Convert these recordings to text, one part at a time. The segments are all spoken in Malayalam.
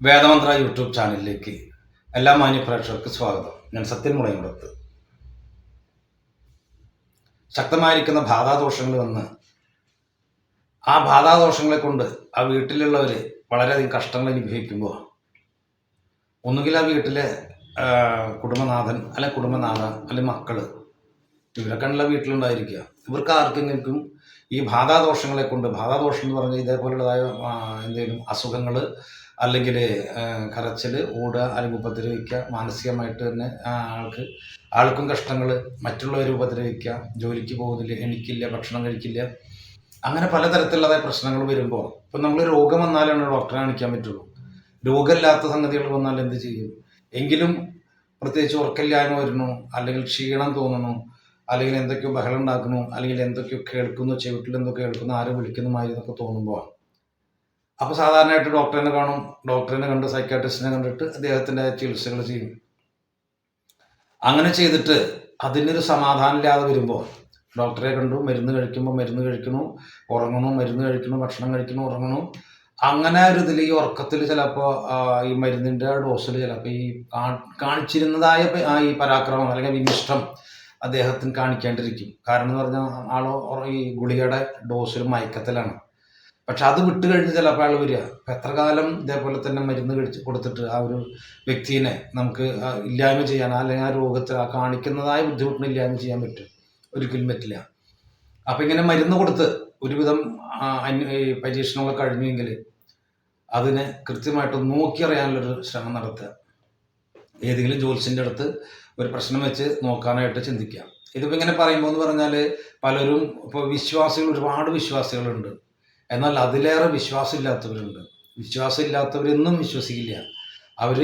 വേദമന്ത്ര യൂട്യൂബ് ചാനലിലേക്ക് എല്ലാ മാന്യ പ്രേക്ഷകർക്ക് സ്വാഗതം. ഞാൻ സത്യൻ മുളയമ്പുറത്ത് ശക്തമായിരിക്കുന്ന ബാധാദോഷങ്ങൾ വന്ന് ആ ബാധാദോഷങ്ങളെ കൊണ്ട് ആ വീട്ടിലുള്ളവർ വളരെയധികം കഷ്ടങ്ങൾ അനുഭവിക്കുമ്പോൾ ഒന്നുകിൽ ആ വീട്ടിലെ കുടുംബനാഥൻ അല്ലെ കുടുംബനാഥ അല്ലെ മക്കൾ ഇവരൊക്കെയുള്ള വീട്ടിലുണ്ടായിരിക്കുക. ഇവർക്ക് ആർക്കെങ്കിലും ഈ ബാധാദോഷങ്ങളെ കൊണ്ട് ബാധാദോഷം എന്ന് പറഞ്ഞാൽ ഇതേപോലുള്ളതായ എന്തെങ്കിലും അസുഖങ്ങൾ അല്ലെങ്കിൽ കരച്ചിൽ ഓടുക അല്ലെങ്കിൽ ഉപദ്രവിക്കുക മാനസികമായിട്ട് തന്നെ ആൾക്ക് ആൾക്കും കഷ്ടങ്ങൾ മറ്റുള്ളവരെ ഉപദ്രവിക്കുക ജോലിക്ക് പോകുന്നില്ല എണിക്കില്ല ഭക്ഷണം കഴിക്കില്ല അങ്ങനെ പലതരത്തിലുള്ളതായ പ്രശ്നങ്ങൾ വരുമ്പോൾ ഇപ്പം നമ്മൾ രോഗം വന്നാലാണ് ഡോക്ടറെ കാണിക്കാൻ പറ്റുള്ളൂ. രോഗമില്ലാത്ത സംഗതികൾ വന്നാൽ എന്ത് ചെയ്യും? എങ്കിലും പ്രത്യേകിച്ച് ഉറക്കില്ലായ്മ വരുന്നു അല്ലെങ്കിൽ ക്ഷീണം തോന്നുന്നു അല്ലെങ്കിൽ എന്തൊക്കെയോ ബഹളം ഉണ്ടാക്കുന്നു അല്ലെങ്കിൽ എന്തൊക്കെയോ കേൾക്കുന്നു ചെവിട്ടിൽ എന്തൊക്കെ കേൾക്കുന്നു ആരും വിളിക്കുന്നു മാതിരി എന്നൊക്കെ തോന്നുമ്പോൾ അപ്പോൾ സാധാരണയായിട്ട് ഡോക്ടറിനെ കാണും. ഡോക്ടറിനെ കണ്ട് സൈക്കാട്രിസ്റ്റിനെ കണ്ടിട്ട് അദ്ദേഹത്തിന്റെ ചികിത്സകൾ ചെയ്യും. അങ്ങനെ ചെയ്തിട്ട് അതിനൊരു സമാധാനം ഇല്ലാതെ വരുമ്പോൾ ഡോക്ടറെ കണ്ടു മരുന്ന് കഴിക്കുമ്പോൾ മരുന്ന് കഴിക്കണു ഉറങ്ങണു മരുന്ന് കഴിക്കണു ഭക്ഷണം കഴിക്കണു ഉറങ്ങണു. അങ്ങനെ ഒരു ഇതിൽ ഈ ഉറക്കത്തിൽ ചിലപ്പോൾ ഈ മരുന്നിന്റെ ഡോസിൽ ചിലപ്പോൾ ഈ കാണിച്ചിരുന്നതായ ഈ പരാക്രമം അല്ലെങ്കിൽ വിനിഷ്ടം അദ്ദേഹത്തിന് കാണിക്കാണ്ടിരിക്കും. കാരണം എന്ന് പറഞ്ഞാൽ ആൾ ഈ ഗുളികയുടെ ഡോസിൽ മയക്കത്തിലാണ്. പക്ഷെ അത് വിട്ട് കഴിഞ്ഞ് ചിലപ്പോൾ ആൾ വരിക. എത്ര കാലം ഇതേപോലെ തന്നെ മരുന്ന് കഴിച്ച് കൊടുത്തിട്ട് ആ ഒരു വ്യക്തിനെ നമുക്ക് ഇല്ലായ്മ ചെയ്യാൻ അല്ലെങ്കിൽ ആ രോഗത്തിൽ ആ കാണിക്കുന്നതായ ബുദ്ധിമുട്ടിന് ഇല്ലായ്മ ചെയ്യാൻ പറ്റും. ഒരിക്കലും പറ്റില്ല. അപ്പം ഇങ്ങനെ മരുന്ന് കൊടുത്ത് ഒരുവിധം പരീക്ഷണങ്ങളൊക്കെ കഴിഞ്ഞെങ്കിൽ അതിനെ കൃത്യമായിട്ട് നോക്കിയറിയാനുള്ളൊരു ശ്രമം നടത്തുക. ഏതെങ്കിലും ജോത്സ്യന്റെ അടുത്ത് ഒരു പ്രശ്നം വെച്ച് നോക്കാനായിട്ട് ചിന്തിക്കാം ഇതിപ്പോൾ ഇങ്ങനെ പറയുമ്പോൾ എന്ന് പറഞ്ഞാൽ പലരും ഇപ്പോൾ വിശ്വാസികൾ ഒരുപാട് വിശ്വാസികളുണ്ട്. എന്നാൽ അതിലേറെ വിശ്വാസമില്ലാത്തവരുണ്ട്. വിശ്വാസമില്ലാത്തവരെന്നും വിശ്വസിക്കില്ല. അവർ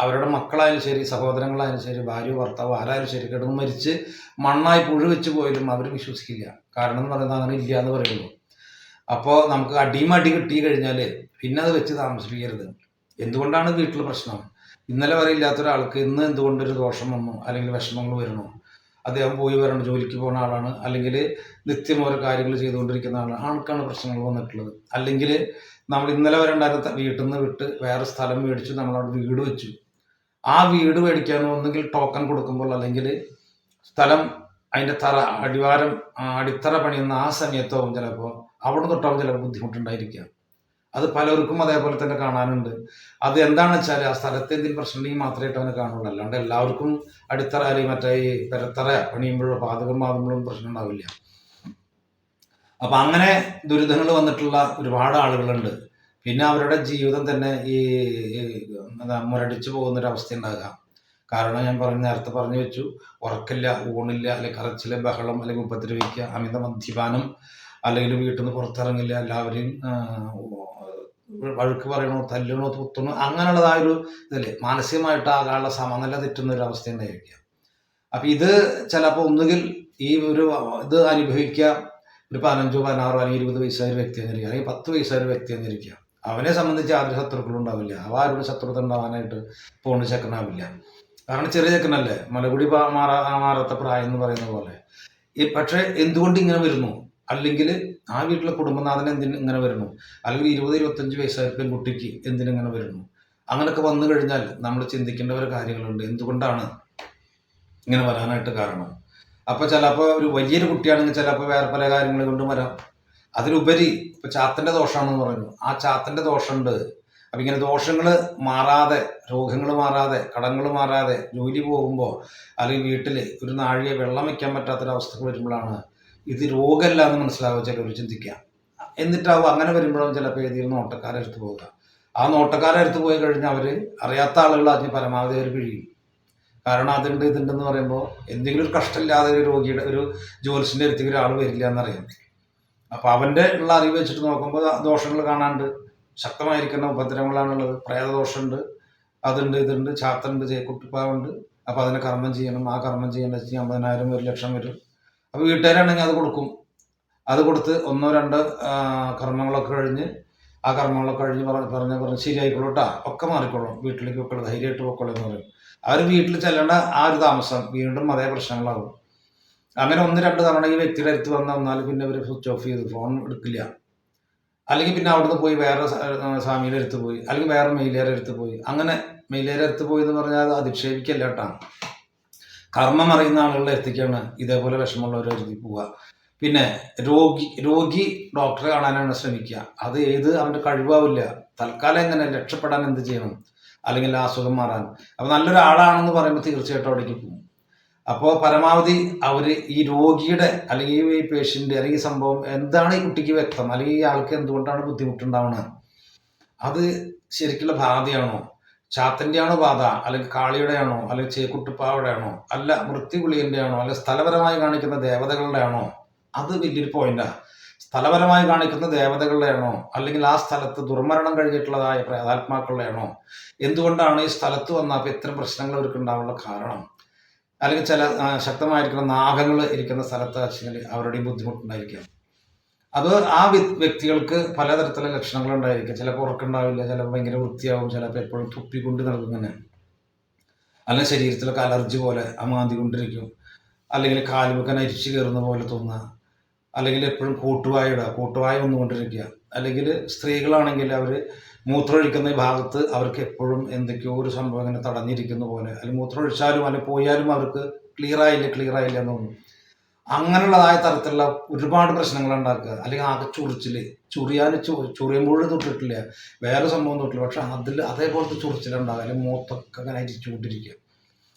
അവരുടെ മക്കളായാലും ശരി സഹോദരങ്ങളായാലും ശരി ഭാര്യ ഭർത്താവ് ആരായാലും ശരി കിടന്ന് മരിച്ച് മണ്ണായി പുഴു വെച്ച് പോയാലും അവർ വിശ്വസിക്കില്ല. കാരണം എന്ന് പറയുന്നത് അങ്ങനെ ഇല്ല എന്ന് പറയുള്ളൂ അപ്പോൾ നമുക്ക് അടിയും അടി കിട്ടി കഴിഞ്ഞാൽ പിന്നെ അത് വെച്ച് താമസിപ്പിക്കരുത്. എന്തുകൊണ്ടാണ് വീട്ടിൽ പ്രശ്നം? ഇന്നലെ വരെ ഇല്ലാത്ത ഒരാൾക്ക് ഇന്ന് എന്തുകൊണ്ടൊരു ദോഷം വന്നു? അല്ലെങ്കിൽ വിഷമങ്ങൾ വരണു അദ്ദേഹം പോയി വരണം ജോലിക്ക് പോകുന്ന ആളാണ്. അല്ലെങ്കിൽ നിത്യം ഓരോ കാര്യങ്ങൾ ചെയ്തുകൊണ്ടിരിക്കുന്ന ആളാണ്. ആൾക്കാണ് പ്രശ്നങ്ങൾ വന്നിട്ടുള്ളത്. അല്ലെങ്കിൽ നമ്മൾ ഇന്നലെ വരെ ഉണ്ടായിരുന്ന വീട്ടിൽ നിന്ന് വിട്ട് വേറെ സ്ഥലം മേടിച്ചു നമ്മളവിടെ വീട് വെച്ചു. ആ വീട് മേടിക്കാൻ ഒന്നുകിൽ ടോക്കൺ കൊടുക്കുമ്പോൾ അല്ലെങ്കിൽ സ്ഥലം അതിന്റെ തറ അടിവാരം അടിത്തറ പണിയുന്ന ആ സമയത്താവും ചിലപ്പോൾ അവിടെ തൊട്ടാവും ചിലപ്പോൾ ബുദ്ധിമുട്ടുണ്ടായിരിക്കുക. അത് പലർക്കും അതേപോലെ തന്നെ കാണാനുണ്ട്. അത് എന്താണെന്ന് വെച്ചാൽ ആ സ്ഥലത്ത് എന്തെങ്കിലും പ്രശ്നമുണ്ടെങ്കിൽ മാത്രമായിട്ട് അവന് കാണുള്ളൂ. അല്ലാണ്ട് എല്ലാവർക്കും അടിത്തറ അല്ലെങ്കിൽ മറ്റേ ഈ പെരത്തറ പണിയുമ്പോഴോ പാതകം പാതുമ്പോഴും പ്രശ്നം ഉണ്ടാവില്ല. അപ്പം അങ്ങനെ ദുരിതങ്ങൾ വന്നിട്ടുള്ള ഒരുപാട് ആളുകളുണ്ട്. പിന്നെ അവരുടെ ജീവിതം തന്നെ ഈ എന്താ മുരടിച്ചു അവസ്ഥ ഉണ്ടാകാം കാരണം ഞാൻ പറഞ്ഞ നേരത്തെ പറഞ്ഞു വെച്ചു ഉറക്കില്ല ഊണില്ല അല്ലെങ്കിൽ കറച്ചിൽ ബഹളം അല്ലെങ്കിൽ ഉപദ്രവിക്കുക അമിത മദ്യപാനം അല്ലെങ്കിൽ വീട്ടിൽ നിന്ന് പുറത്തിറങ്ങില്ല എല്ലാവരെയും വഴുക്ക് പറയണോ തല്ലണോ തുത്തണോ അങ്ങനെയുള്ളതായ ഒരു ഇതല്ലേ. മാനസികമായിട്ട് ആകാനുള്ള സമനില തെറ്റുന്ന ഒരു അവസ്ഥ ഉണ്ടായിരിക്കുക. അപ്പം ഇത് ചിലപ്പോൾ ഒന്നുകിൽ ഈ ഒരു ഇത് അനുഭവിക്കുക ഒരു പതിനഞ്ചോ പതിനാറോ അല്ലെങ്കിൽ ഇരുപത് വയസ്സായ ഒരു വ്യക്തി എന്നിരിക്കുക അല്ലെങ്കിൽ പത്ത് വയസ്സായ ഒരു വ്യക്തി എന്നിരിക്കുക അവനെ സംബന്ധിച്ച് ആദ്യ ശത്രുക്കളും ഉണ്ടാവില്ല. അവ ആരോട് ശത്രുത ഉണ്ടാവാനായിട്ട് പോണ ചെക്കനാവില്ല. കാരണം ചെറിയ ചെക്കനല്ലേ. മലകുടി മാറാത്ത പ്രായം എന്ന് പറയുന്ന പോലെ. പക്ഷേ എന്തുകൊണ്ട് ഇങ്ങനെ വരുന്നു? അല്ലെങ്കിൽ ആ വീട്ടിലെ കുടുംബനാഥൻ എന്തിന് ഇങ്ങനെ വരുന്നു? അല്ലെങ്കിൽ ഇരുപത് ഇരുപത്തഞ്ച് വയസ്സായ പെൺകുട്ടിക്ക് എന്തിനിങ്ങനെ വരുന്നു? അങ്ങനെയൊക്കെ വന്നു കഴിഞ്ഞാൽ നമ്മൾ ചിന്തിക്കേണ്ട ഒരു കാര്യങ്ങളുണ്ട്. എന്തുകൊണ്ടാണ് ഇങ്ങനെ വരാനായിട്ട് കാരണം? അപ്പോൾ ചിലപ്പോൾ ഒരു വലിയൊരു കുട്ടിയാണെങ്കിൽ ചിലപ്പോൾ വേറെ പല കാര്യങ്ങൾ കൊണ്ടും വരാം. അതിലുപരി ഇപ്പൊ ചാത്തന്റെ ദോഷമാണെന്ന് പറഞ്ഞു ആ ചാത്തന്റെ ദോഷമുണ്ട്. അപ്പൊ ഇങ്ങനെ ദോഷങ്ങൾ മാറാതെ രോഗങ്ങൾ മാറാതെ കടങ്ങൾ മാറാതെ ജോലി പോകുമ്പോൾ അല്ലെങ്കിൽ വീട്ടിൽ ഒരു നാഴിയെ വെള്ളം വെക്കാൻ പറ്റാത്തൊരവസ്ഥ വരുമ്പോഴാണ് ഇത് രോഗമല്ല എന്ന് മനസ്സിലാവുക ചിലർ ചിന്തിക്കുക. എന്നിട്ടാവും അങ്ങനെ വരുമ്പോഴും ചിലപ്പോൾ ഏതെങ്കിലും നോട്ടക്കാരെടുത്ത് പോവുക. ആ നോട്ടക്കാരെടുത്ത് പോയി കഴിഞ്ഞാൽ അവർ അറിയാത്ത ആളുകൾ അതിന് പരമാവധി അവർ പിഴിയും. കാരണം അതുണ്ട് ഇതുണ്ടെന്ന് പറയുമ്പോൾ എന്തെങ്കിലും ഒരു കഷ്ടമില്ലാതെ ഒരു രോഗിയുടെ ഒരു ജോലിസിന്റെ അടുത്തേക്ക് ഒരാൾ വരില്ല എന്നറിയാം. അപ്പോൾ അവന്റെ ഉള്ള അറിവ് വെച്ചിട്ട് നോക്കുമ്പോൾ ദോഷങ്ങൾ കാണാണ്ട് ശക്തമായിരിക്കുന്ന ഉപദ്രവങ്ങളാണുള്ളത്. പ്രേതദോഷമുണ്ട് അതുണ്ട് ഇതുണ്ട് ചാത്തുണ്ട് ചേക്കുട്ടിപ്പാവുണ്ട് അപ്പോൾ അതിനെ കർമ്മം ചെയ്യണം ആ കർമ്മം ചെയ്യേണ്ട വെച്ചാൽ അമ്പതിനായിരം ഒരു ലക്ഷം വരും. അപ്പോൾ വീട്ടുകാരാണെങ്കിൽ അത് കൊടുക്കും. അത് കൊടുത്ത് ഒന്നോ രണ്ടോ കർമ്മങ്ങളൊക്കെ കഴിഞ്ഞ് ആ കർമ്മങ്ങളൊക്കെ കഴിഞ്ഞ് പറഞ്ഞ് പറഞ്ഞ് പറഞ്ഞ് ശരിയായിക്കോളൂ ഒക്കെ മാറിക്കോളും. വീട്ടിലേക്ക് പൊക്കോളൂ ധൈര്യമായിട്ട് പൊക്കോളൂ എന്ന് പറയും. അവർ വീട്ടിൽ ചെല്ലേണ്ട ആ ഒരു താമസം വീണ്ടും അതേ പ്രശ്നങ്ങളാകും. അങ്ങനെ ഒന്ന് രണ്ട് തവണ ഈ വ്യക്തിയുടെ അടുത്ത് വന്ന് വന്നാൽ പിന്നെ അവർ സ്വിച്ച് ഓഫ് ചെയ്ത് ഫോൺ എടുക്കില്ല. അല്ലെങ്കിൽ പിന്നെ അവിടുന്ന് പോയി വേറെ സ്വാമിയുടെ അടുത്ത് പോയി. അല്ലെങ്കിൽ വേറെ മെയിലേറെ അടുത്ത് പോയി. അങ്ങനെ മെയിലേറെ അടുത്ത് പോയി എന്ന് പറഞ്ഞാൽ അത് അധിക്ഷേപിക്കല്ല കേട്ടാ കർമ്മം അറിയുന്ന ആളുകളെ എത്തിക്കാണ് ഇതേപോലെ വിഷമമുള്ളവരെ എഴുതി പോവുക. പിന്നെ രോഗി രോഗി ഡോക്ടറെ കാണാനാണ് ശ്രമിക്കുക. അത് ഏത് അവന്റെ കഴിവാവില്ല. തൽക്കാലം എങ്ങനെ രക്ഷപ്പെടാൻ എന്ത് ചെയ്യണം? അല്ലെങ്കിൽ ആ അസുഖം മാറാൻ. അപ്പം നല്ലൊരാളാണെന്ന് പറയുമ്പോൾ തീർച്ചയായിട്ടും അവിടേക്ക് പോകും. അപ്പോൾ പരമാവധി അവർ ഈ രോഗിയുടെ അല്ലെങ്കിൽ ഈ പേഷ്യന്റ് അല്ലെങ്കിൽ സംഭവം എന്താണ് ഈ കുട്ടിക്ക് വ്യക്തം? അല്ലെങ്കിൽ ഈ ആൾക്ക് എന്തുകൊണ്ടാണ് ബുദ്ധിമുട്ടുണ്ടാവുന്നത് അത് ശരിക്കുള്ള ബാധയാണോ ചാത്തന്റെ ആണോ ബാധ? അല്ലെങ്കിൽ കാളിയുടെ ആണോ അല്ലെങ്കിൽ ചേക്കുട്ടുപ്പാവയുടെ ആണോ അല്ല മൃത്യുഗുളിയന്റെ ആണോ അല്ലെങ്കിൽ സ്ഥലപരമായി കാണിക്കുന്ന ദേവതകളുടെ ആണോ അത് വലിയൊരു പോയിന്റാണ് സ്ഥലപരമായി കാണിക്കുന്ന ദേവതകളുടെ ആണോ അല്ലെങ്കിൽ ആ സ്ഥലത്ത് ദുർമരണം കഴിഞ്ഞിട്ടുള്ളതായ പ്രേതാത്മാക്കളുടെ ആണോ എന്തുകൊണ്ടാണ് ഈ സ്ഥലത്ത് വന്നപ്പോൾ ഇത്തരം പ്രശ്നങ്ങൾ അവർക്ക് ഉണ്ടാവാനുള്ള കാരണം? അല്ലെങ്കിൽ ചില ശക്തമായിരിക്കുന്ന നാഗങ്ങൾ ഇരിക്കുന്ന സ്ഥലത്ത് വെച്ചാൽ അവരുടെയും ബുദ്ധിമുട്ടുണ്ടായിരിക്കാം. അത് ആ വ്യക്തികൾക്ക് പലതരത്തിലുള്ള ലക്ഷണങ്ങൾ ഉണ്ടായിരിക്കും ചിലപ്പോൾ ഉറക്കുണ്ടാവില്ല ചിലപ്പോൾ ഭയങ്കര വൃത്തിയാവും ചിലപ്പോൾ എപ്പോഴും തുപ്പിക്കൊണ്ട് നടക്കുന്നതിന് അല്ലെങ്കിൽ ശരീരത്തിലൊക്കെ അലർജി പോലെ അമാന്തി കൊണ്ടിരിക്കും. അല്ലെങ്കിൽ കാലുമൊക്കെ അരിച്ചു കയറുന്ന പോലെ തോന്നുക. അല്ലെങ്കിൽ എപ്പോഴും കൂട്ടുവായ ഇടുക കൂട്ടുവായ വന്നുകൊണ്ടിരിക്കുക. അല്ലെങ്കിൽ സ്ത്രീകളാണെങ്കിൽ അവർ മൂത്രമൊഴിക്കുന്ന ഭാഗത്ത് അവർക്ക് എപ്പോഴും എന്തൊക്കെയോ ഒരു സംഭവം ഇങ്ങനെ തടഞ്ഞിരിക്കുന്ന പോലെ. അല്ലെങ്കിൽ മൂത്രമൊഴിച്ചാലും അല്ലെങ്കിൽ പോയാലും അവർക്ക് ക്ലിയർ ആയില്ല ക്ലിയർ ആയില്ല എന്ന് തോന്നും. അങ്ങനെയുള്ളതായ തരത്തിലുള്ള ഒരുപാട് പ്രശ്നങ്ങൾ ഉണ്ടാക്കുക. അല്ലെങ്കിൽ ആകെ ചൊറിച്ചിൽ ചൊറിയാൻ ചൊറിയുമ്പോൾ തൊട്ടിട്ടില്ല. വേറെ സംഭവം തൊട്ടില്ല. പക്ഷെ അതിൽ അതേപോലത്തെ ചൊറിച്ചിലുണ്ടാകുക അല്ലെങ്കിൽ മൂത്തൊക്കെ അങ്ങനെ അരിച്ചുകൊണ്ടിരിക്കുക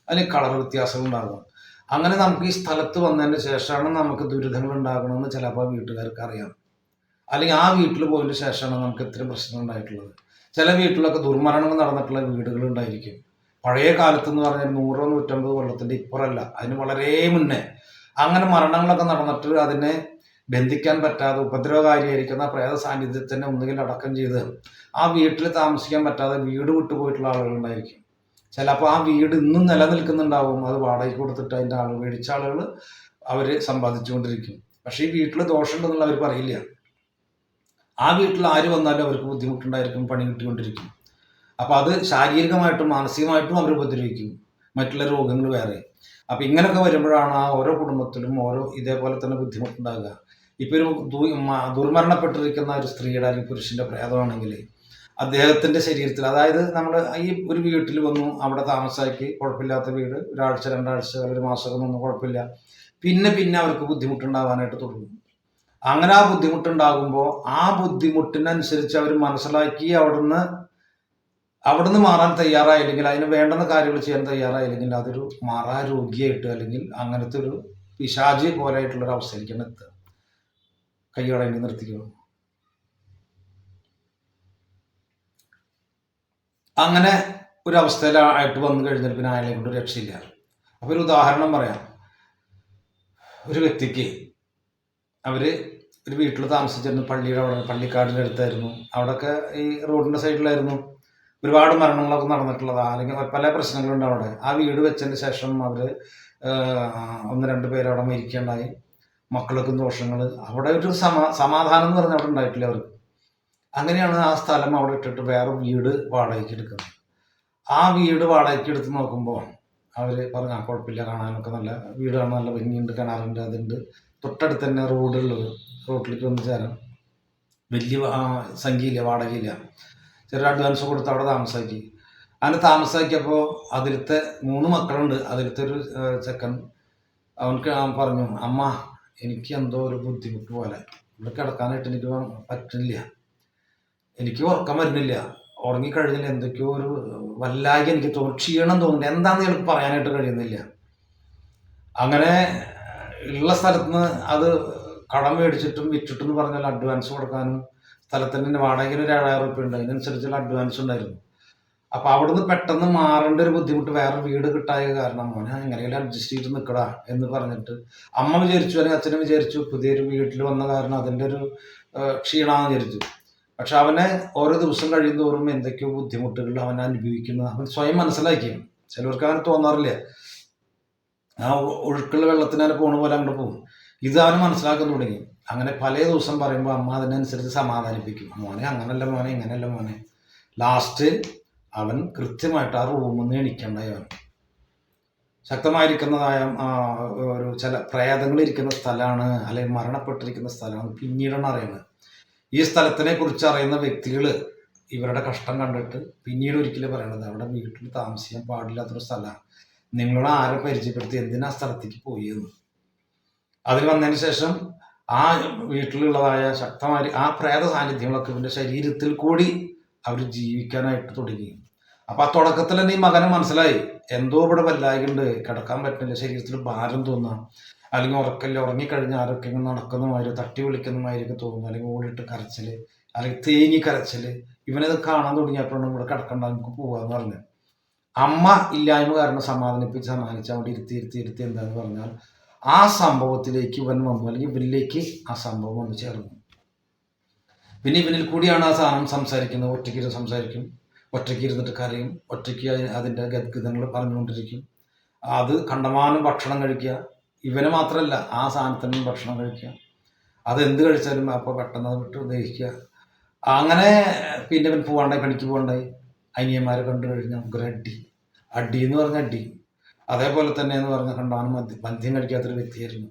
അല്ലെങ്കിൽ കളർ വ്യത്യാസം ഉണ്ടാകും. അങ്ങനെ നമുക്ക് ഈ സ്ഥലത്ത് വന്നതിന് ശേഷമാണ് നമുക്ക് ദുരിതങ്ങൾ ഉണ്ടാകണമെന്ന് ചിലപ്പോൾ വീട്ടുകാർക്ക് അറിയാം. അല്ലെങ്കിൽ ആ വീട്ടിൽ പോയതിന് ശേഷമാണ് നമുക്ക് ഇത്രയും പ്രശ്നങ്ങൾ ഉണ്ടായിട്ടുള്ളത്. ചില വീട്ടിലൊക്കെ ദുർമരണങ്ങൾ നടന്നിട്ടുള്ള വീടുകൾ ഉണ്ടായിരിക്കും. പഴയ കാലത്ത് എന്ന് പറഞ്ഞാൽ നൂറോ നൂറ്റമ്പത് കൊല്ലത്തിന്റെ ഇപ്പുറമല്ല അതിന് വളരെ മുന്നേ അങ്ങനെ മരണങ്ങളൊക്കെ നടന്നിട്ട് അതിനെ ബന്ധിക്കാൻ പറ്റാതെ ഉപദ്രവകാരിയായിരിക്കുന്ന പ്രേത സാന്നിധ്യത്തിനെ ഒന്നുകിൽ അടക്കം ചെയ്ത് ആ വീട്ടിൽ താമസിക്കാൻ പറ്റാതെ വീട് വിട്ടുപോയിട്ടുള്ള ആളുകളുണ്ടായിരിക്കും ചിലപ്പോൾ ആ വീട് ഇന്നും നിലനിൽക്കുന്നുണ്ടാവും. അത് വാടകയ്ക്ക് കൊടുത്തിട്ട് അതിന്റെ ആൾ മേടിച്ച ആളുകൾ അവർ സമ്പാദിച്ചുകൊണ്ടിരിക്കും. പക്ഷേ ഈ വീട്ടിൽ ദോഷമുണ്ടെന്നുള്ള അവർ പറയില്ല. ആ വീട്ടിൽ ആര് വന്നാലും അവർക്ക് ബുദ്ധിമുട്ടുണ്ടായിരിക്കും പണി കിട്ടിക്കൊണ്ടിരിക്കും. അപ്പോൾ അത് ശാരീരികമായിട്ടും മാനസികമായിട്ടും അവർ ഉപദ്രവിക്കും. മറ്റുള്ള രോഗങ്ങൾ വേറെ. അപ്പം ഇങ്ങനെയൊക്കെ വരുമ്പോഴാണ് ആ ഓരോ കുടുംബത്തിലും ഓരോ ഇതേപോലെ തന്നെ ബുദ്ധിമുട്ടുണ്ടാകുക. ഇപ്പൊ ഒരു ദുർമരണപ്പെട്ടിരിക്കുന്ന ഒരു സ്ത്രീയുടെ അല്ലെങ്കിൽ പുരുഷന്റെ പ്രേതമാണെങ്കിൽ അദ്ദേഹത്തിന്റെ ശരീരത്തിൽ അതായത് നമ്മൾ ഈ ഒരു വീട്ടിൽ വന്നു അവിടെ താമസാക്കി കുഴപ്പമില്ലാത്ത വീട് ഒരാഴ്ച രണ്ടാഴ്ച ഒരു മാസമൊക്കെ നിന്ന് കുഴപ്പമില്ല. പിന്നെ പിന്നെ അവർക്ക് ബുദ്ധിമുട്ടുണ്ടാവാനായിട്ട് തുടങ്ങും. അങ്ങനെ ആ ബുദ്ധിമുട്ടുണ്ടാകുമ്പോൾ ആ ബുദ്ധിമുട്ടിനനുസരിച്ച് അവർ മനസ്സിലാക്കി അവിടുന്ന് അവിടുന്ന് മാറാൻ തയ്യാറായില്ലെങ്കിൽ അതിന് വേണ്ടുന്ന കാര്യങ്ങൾ ചെയ്യാൻ തയ്യാറായില്ലെങ്കിൽ അതൊരു മാറാ രോഗിയായിട്ട് അല്ലെങ്കിൽ അങ്ങനത്തെ ഒരു പിശാചി പോലെയായിട്ടുള്ള ഒരു അവസ്ഥയിലേക്കാണ് എത്തുക. കൈയോടെ നിർത്തിക്കുക അങ്ങനെ ഒരു അവസ്ഥയിലായിട്ട് വന്നു കഴിഞ്ഞാൽ പിന്നെ അയാളെ കൊണ്ട് രക്ഷയില്ല. അപ്പോൾ ഒരു ഉദാഹരണം പറയാം. ഒരു വ്യക്തിക്ക് അവർ ഒരു വീട്ടിൽ താമസിച്ചിരുന്നു പള്ളിയുടെ അവിടെ പള്ളിക്കാടിന്റെ അടുത്തായിരുന്നു. അവിടെയൊക്കെ ഈ റോഡിന്റെ സൈഡിലായിരുന്നു. ഒരുപാട് മരണങ്ങളൊക്കെ നടന്നിട്ടുള്ളതാ. അല്ലെങ്കിൽ പല പ്രശ്നങ്ങളുണ്ട് അവിടെ. ആ വീട് വെച്ചതിന് ശേഷം അവർ ഒന്ന് രണ്ട് പേര് അവിടെ മരിക്കേണ്ടായി മക്കൾക്കും ദോഷങ്ങൾ അവിടെ ഒരു സമാ സമാധാനം എന്ന് പറഞ്ഞാൽ അവിടെ ഉണ്ടായിട്ടില്ല അവർക്ക് അങ്ങനെയാണ് ആ സ്ഥലം അവിടെ ഇട്ടിട്ട് വേറെ വീട് വാടകയ്ക്ക് എടുക്കുന്നത്. ആ വീട് വാടകയ്ക്ക് എടുത്ത് നോക്കുമ്പോൾ അവർ പറഞ്ഞു ആ കുഴപ്പമില്ല. കാണാനൊക്കെ നല്ല വീടാണ്. നല്ല ഭംഗിയുണ്ട്. കിണറുണ്ട്. അതുണ്ട്. തൊട്ടടുത്ത് തന്നെ റോഡുള്ളത്. റോഡിലേക്ക് വന്ന് ചേരാം. വലിയ സംഖ്യയില്ല. വാടകയില്ല. ചെറിയ അഡ്വാൻസ് കൊടുത്ത് അവിടെ താമസാക്കി. അങ്ങനെ താമസാക്കിയപ്പോൾ അതിലത്തെ മൂന്ന് മക്കളുണ്ട്. അതിലത്തെ ഒരു ചെക്കൻ അവൻക്ക് അവൻ പറഞ്ഞു അമ്മ എനിക്ക് എന്തോ ഒരു ബുദ്ധിമുട്ട് പോലെ. ഇവിടെ കിടക്കാനായിട്ട് എനിക്ക് പറ്റില്ല എനിക്ക് ഉറക്കം വരുന്നില്ല. ഉറങ്ങിക്കഴിഞ്ഞാൽ എന്തൊക്കെയോ ഒരു വല്ലാതെ എനിക്ക് തോന്നി ക്ഷീണം തോന്നുന്നില്ല. എന്താണെന്ന് എനിക്ക് പറയാനായിട്ട് കഴിയുന്നില്ല. അങ്ങനെ ഉള്ള സ്ഥലത്ത് നിന്ന് അത് കടം മേടിച്ചിട്ടും വിറ്റിട്ടും പറഞ്ഞാൽ അഡ്വാൻസ് കൊടുക്കാനും സ്ഥലത്തിന്റെ വാടകയിൽ ഒരു ഏഴായിരം റുപ്യ ഉണ്ട്. അതിനനുസരിച്ചുള്ള അഡ്വാൻസ് ഉണ്ടായിരുന്നു. അപ്പോൾ അവിടുന്ന് പെട്ടെന്ന് മാറേണ്ട ഒരു ബുദ്ധിമുട്ട് വേറെ വീട് കിട്ടായ കാരണം മോനെ എങ്ങനെയെങ്കിലും അഡ്ജസ്റ്റ് ചെയ്ത് നിൽക്കടാ എന്ന് പറഞ്ഞിട്ട് അമ്മ വിചാരിച്ചു അല്ലെങ്കിൽ അച്ഛനും വിചാരിച്ചു പുതിയൊരു വീട്ടിൽ വന്ന കാരണം അതിന്റെ ഒരു ക്ഷീണമെന്ന് വിചാരിച്ചു. പക്ഷെ അവനെ ഓരോ ദിവസം കഴിയുന്തോറും എന്തൊക്കെയോ ബുദ്ധിമുട്ടുകൾ അവൻ അനുഭവിക്കുന്നത് അവൻ സ്വയം മനസ്സിലാക്കിയാണ് ചിലവർക്ക് അവന് തോന്നാറില്ല. ആ ഒഴുക്കുള്ള വെള്ളത്തിനാൽ പോണ പോലെ അങ്ങോട്ട് പോകും. ഇത് അവന് മനസ്സിലാക്കാൻ തുടങ്ങി. അങ്ങനെ പല ദിവസം പറയുമ്പോൾ അമ്മ അതിനനുസരിച്ച് സമാധാനിപ്പിക്കും. മോനെ അങ്ങനല്ല മോനെ ഇങ്ങനല്ല മോനെ. ലാസ്റ്റ് അവൻ കൃത്യമായിട്ട് ആ റൂമിൽ നിന്ന് എണീക്കേണ്ടായി അവൻ. ശക്തമായിരിക്കുന്നതായ ഒരു ചില പ്രേതങ്ങൾ ഇരിക്കുന്ന സ്ഥലമാണ് അല്ലെങ്കിൽ മരണപ്പെട്ടിരിക്കുന്ന സ്ഥലമാണ് പിന്നീടാണ് അറിയുന്നത്. ഈ സ്ഥലത്തിനെ കുറിച്ച് അറിയുന്ന വ്യക്തികൾ ഇവരുടെ കഷ്ടം കണ്ടിട്ട് പിന്നീട് ഒരിക്കലും പറയണത് അവിടെ വീട്ടിൽ താമസിക്കാൻ പാടില്ലാത്തൊരു സ്ഥലമാണ്. നിങ്ങളോട് ആരെ പരിചയപ്പെടുത്തി എന്തിനാ സ്ഥലത്തേക്ക് സ്ഥലത്തേക്ക് എന്ന്. അതിൽ വന്നതിന് ശേഷം ആ വീട്ടിലുള്ളതായ ശക്തമായ ആ പ്രേത സാന്നിധ്യങ്ങളൊക്കെ ഇവന്റെ ശരീരത്തിൽ കൂടി അവർ ജീവിക്കാനായിട്ട് തുടങ്ങി. അപ്പൊ ആ തുടക്കത്തിൽ തന്നെ ഈ മകനെ മനസ്സിലായി എന്തോ ഇവിടെ വല്ലായിണ്ട് കിടക്കാൻ പറ്റുന്നില്ല ശരീരത്തിൽ ഭാരം തോന്നാം അല്ലെങ്കിൽ ഉറക്കല്ല ഉറങ്ങിക്കഴിഞ്ഞാൽ ആരൊക്കെ ഇങ്ങനെ നടക്കുന്ന മാതിരി തട്ടി വിളിക്കുന്ന മാതിരിയൊക്കെ തോന്നുന്നു അല്ലെങ്കിൽ ഓടിയിട്ട് കരച്ചിൽ അല്ലെങ്കിൽ തേങ്ങി കരച്ചിൽ ഇവനത് കാണാൻ തുടങ്ങിയപ്പോഴാണ് ഇവിടെ കിടക്കണ്ട നമുക്ക് പോവാന്ന് പറഞ്ഞു. അമ്മ ഇല്ലായ്മ കാരണം സമാധാനിപ്പിച്ച് സമാധാനിച്ച് അവിടെ ഇരുത്തി ഇരുത്തി ഇരുത്തി എന്താന്ന് പറഞ്ഞാൽ ആ സംഭവത്തിലേക്ക് ഇവൻ വന്നു അല്ലെങ്കിൽ ഇവനിലേക്ക് ആ സംഭവം വന്നു ചേർന്നു. പിന്നെ ഇവനിൽ കൂടിയാണ് ആ സാധനം സംസാരിക്കുന്നത്. ഒറ്റയ്ക്ക് ഇരുന്ന് സംസാരിക്കും. ഒറ്റയ്ക്ക് ഇരുന്നിട്ട് കരയും. ഒറ്റയ്ക്ക് അതി- അതിന്റെ ഗദ്ഗതങ്ങൾ പറഞ്ഞുകൊണ്ടിരിക്കും. അത് കണ്ടമാനം ഭക്ഷണം കഴിക്കുക. ഇവന് മാത്രമല്ല ആ സാധനത്തിനും ഭക്ഷണം കഴിക്കുക. അത് എന്ത് കഴിച്ചാലും അപ്പോൾ പെട്ടെന്ന് വിട്ട് ദഹിക്കുക. അങ്ങനെ പിന്നെ ഇവൻ പോവാണ്ടായി പണിക്ക് പോകണ്ടായി അനിയന്മാരെ കണ്ടു കഴിഞ്ഞാൽ നമുക്കൊരു അടി. അടി എന്ന് പറഞ്ഞ അടി. അതേപോലെ തന്നെ എന്ന് പറഞ്ഞ കണ്ടാണ് മദ്യ മദ്യം കഴിക്കാത്തൊരു വ്യക്തിയായിരുന്നു.